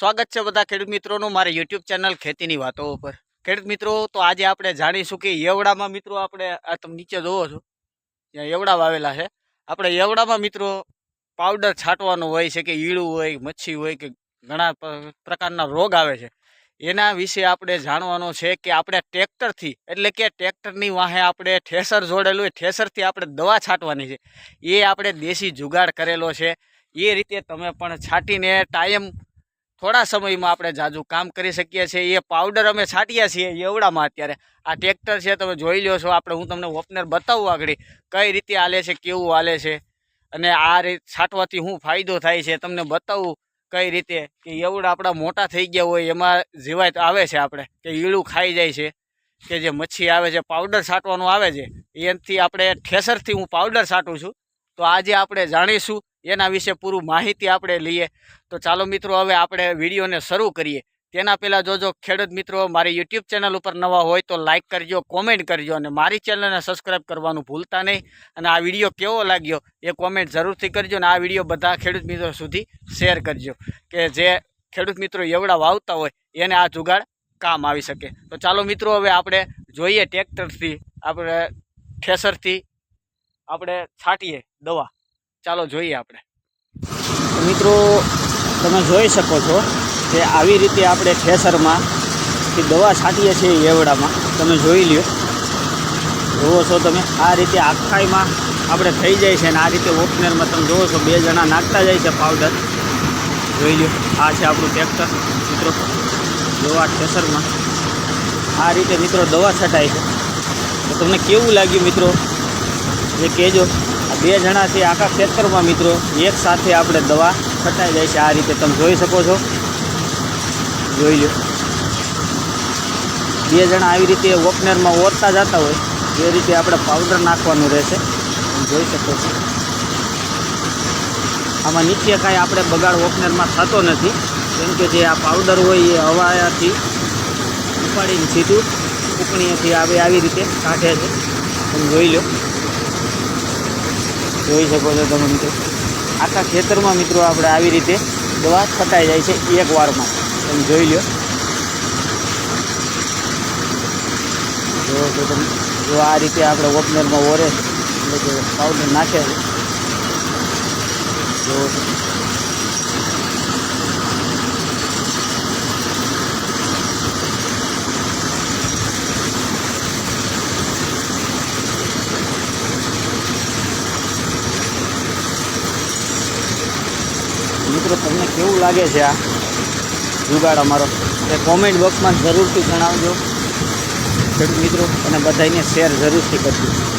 સ્વાગત છે બધા ખેડૂત મિત્રોનું મારી યુટ્યુબ ચેનલ ખેતીની વાતો ઉપર. ખેડૂત મિત્રો, તો આજે આપણે જાણીશું કે એવડામાં મિત્રો આપણે, આ તમે નીચે જોવો છો, ત્યાં એવડા વાવેલા છે. આપણે એવડામાં મિત્રો પાવડર છાંટવાનો હોય છે કે ઈળું હોય, મચ્છી હોય કે ઘણા પ્રકારના રોગ આવે છે. એના વિશે આપણે જાણવાનું છે કે આપણે ટ્રેક્ટરથી, એટલે કે ટ્રેક્ટરની વાહે આપણે ઠેસર જોડેલું હોય, ઠેસરથી આપણે દવા છાંટવાની છે. એ આપણે દેશી જુગાડ કરેલો છે. એ રીતે તમે પણ છાંટીને ટાઈમ, થોડા સમયમાં આપણે જાજુ કામ કરી શકીએ છીએ. એ પાવડર અમે છાંટીએ છીએ એવડામાં અત્યારે. આ ટ્રેક્ટર છે, તમે જોઈ લો છો. આપણે, હું તમને ઓપનર બતાવું આગળ કઈ રીતે હાલે છે, કેવું હાલે છે. અને આ રીત છાંટવાથી શું ફાયદો થાય છે. તમને બતાવું કઈ રીતે કે એવડા આપણા મોટા થઈ ગયા હોય એમાં જીવાત આવે છે આપણે કે ઈળું ખાઈ જાય છે, કે જે મચ્છી આવે છે પાવડર છાંટવાનું આવે છે, એનાથી આપણે ઠેસરથી હું પાવડર છાંટું છું. તો આજે આપણે જાણીશું, એના વિશે પૂરું માહિતી આપણે લઈએ. તો ચાલો મિત્રો, હવે આપણે વિડીયોને શરૂ કરીએ. તેના પહેલાં જોજો ખેડૂત મિત્રો, મારી યુટ્યુબ ચેનલ ઉપર નવા હોય તો લાઇક કરજો, કોમેન્ટ કરજો અને મારી ચેનલને સબસ્ક્રાઈબ કરવાનું ભૂલતા નહીં. અને આ વીડિયો કેવો લાગ્યો એ કોમેન્ટ જરૂરથી કરજો અને આ વીડિયો બધા ખેડૂત મિત્રો સુધી શેર કરજો. કે જે ખેડૂત મિત્રો એવડા વાવતા હોય એને આ જુગાડ કામ આવી શકે. તો ચાલો મિત્રો, હવે આપણે જોઈએ ટ્રેક્ટરથી, આપણે ઠેસરથી આપણે છાંટીએ દવા. ચાલો જોઈએ આપણે. મિત્રો તમે જોઈ શકો છો કે આવી રીતે આપણે ઠેસરમાં કે દવા છાંટીએ છીએ એવડામાં. તમે જોઈ લ્યો. જુઓ છો તમે, આ રીતે આખાઈમાં આપણે થઈ જાય છે અને આ રીતે ઓપનરમાં તમે જુઓ છો, બે જણા નાખતા જાય છે પાવડર. જોઈ લ્યો, આ છે આપણું ટ્રેક્ટર. મિત્રો, દવા ખેસરમાં આ રીતે મિત્રો દવા છટાય છે. તો તમને કેવું લાગ્યું મિત્રો? એ કહેજો. આ બે જણાથી આખા ખેતરમાં મિત્રો, એક સાથે આપણે દવા છટાઈ જાય છે, આ રીતે તમે જોઈ શકો છો. જોઈ લો. બે જણા આવી રીતે ઓપનરમાં ઓરતા જતા હોય, એ રીતે આપણે પાવડર નાખવાનું રહેશે. જોઈ શકો છો. આમાં નીચે કાંઈ આપણે બગાડ ઓપનરમાં થતો નથી. કેમ કે જે આ પાવડર હોય એ હવાથી ઉપાડીને સીધું ઉપણીએથી આવે આવી રીતે કાઢે છે. તમે જોઈ લો. જોઈ શકો છો તમે આખા ખેતરમાં મિત્રો આપણે આવી રીતે દવા છટાઈ જાય છે એક વારમાં. તમે જોઈ લો જો તમે જો આ રીતે આપણે ઓપનરમાં ઓરે, એટલે કે પાવડર નાખે. જો મિત્રો તમને કેવું લાગે છે આ જુગાડ અમારો? એ કોમેન્ટ બોક્સમાં જરૂરથી જણાવજો. ખેડૂત મિત્રો, અને બધાને શેર જરૂરથી કરજો.